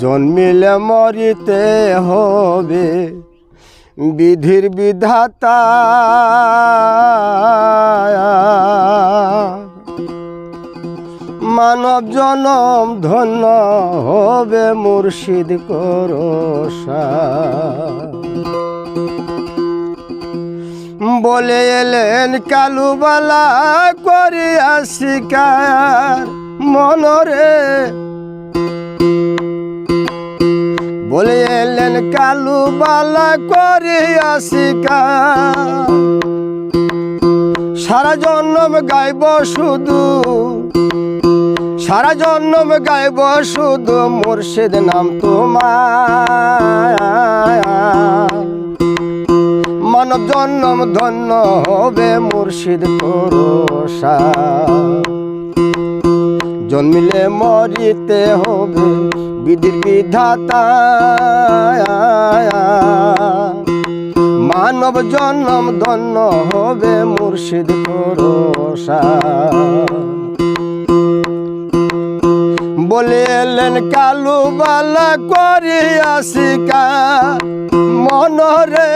জন্মিলে মরিতে হবে বিধির বিধাতা। মানব জনম ধন্য হবে মুর্শিদ করসা বলে এলেন, কালুবালা করিয়া শিকার মনরে এলেন কালুবালা করিয়া শিকার সারা জন্ম গাইব শুধু, সারা জন্ম গাইব শুধু মুর্শিদ নাম তোমার। মানব জন্ম ধন্য হবে মুর্শিদ করসা জন্মিলে মরিতে হবে বিধির বিধাতা, মানব জন্ম ধন্য হবে মুর্শিদ করসা বলে এলেন, কালু বালা করিয়া শিকার মনরে।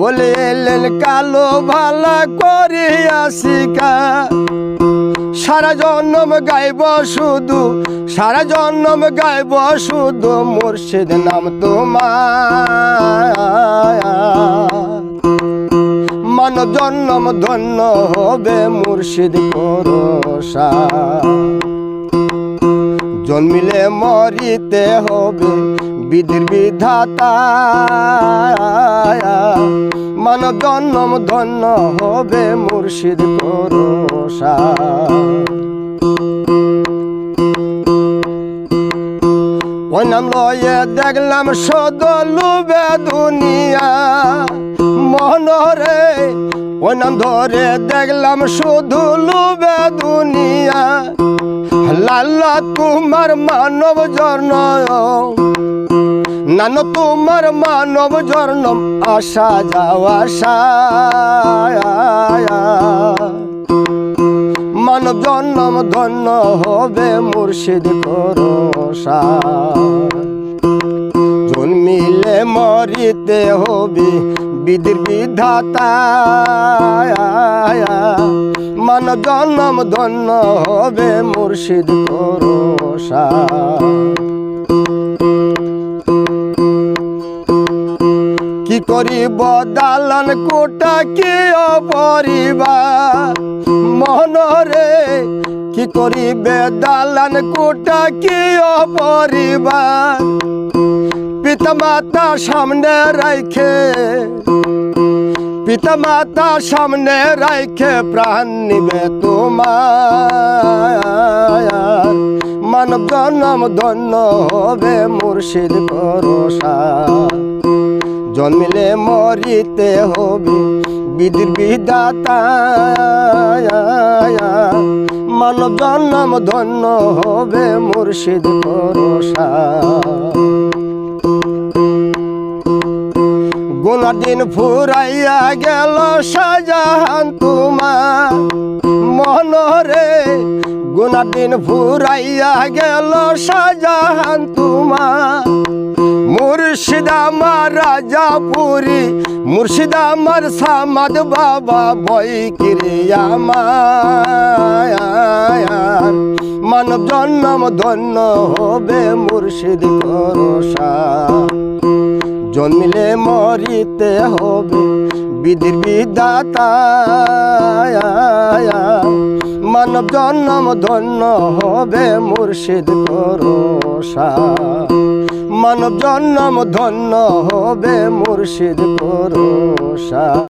বলে এলেন, কালো ভালা করিয়া শিকার সারা জন্ম গাইব শুধু, সারা জন্ম গাইব শুধু মুর্শিদ নাম তোমার। মানব জন্ম ধন্য হবে মুর্শিদ করসা জন্মিলে মরিতে হবে বিধির বিধাতা। মানব জন্ম ধন্য হবে মুর্শিদ করসা ওই নাম লয়ে দেখলাম সদলুবে দুনিয়া মনরে ওই নাম ধরে দেখলাম শুধু লুবে দুনিয়া লাল্লা তোমার মানব জন্ম। নান তোমার মানব জন্ম আসা যাওয়া মানব জন্ম, ধন্য হবে মুর্শিদ করসা জন্মিলে মরিতে হবে বিধির বিধাতা। মানব জন্ম, ধন্য হবে মুর্শিদ করসা করিব দালান কোটা কি অপরিবার মনরে কি করিবে দালান কোটা কি অপরিবার পিতা মাতা সামনে রাখে পিতা মাতা সামনে রাখে প্রাণ নিবে তোমার। মানব জন্ম ধন্য হবে মুর্শিদ করসা জন্মিলে মরিতে হবে। বিধির বিধাতা, মানব জন্ম ধন্য হবে মুর্শিদ করসা গুনার দিন ফুরাইয়া গেল সাজাহান তোমার মনরে। গুনার দিন ফুরাইয়া গেল সাজাহান তোমার মুর্শিদ আমার রাজাপুরি মুর্শিদ আমার সামাদ বাবা বই কিরে আমার মানব জন্ম ধন্য হবে মুর্শিদ করসা জন্মিলে মরিতে হবে বিধির বিধাতা। মানব জন্ম ধন্য হবে মুর্শিদ করসা মানব জন্ম ধন্য হবে মুর্শিদ করসা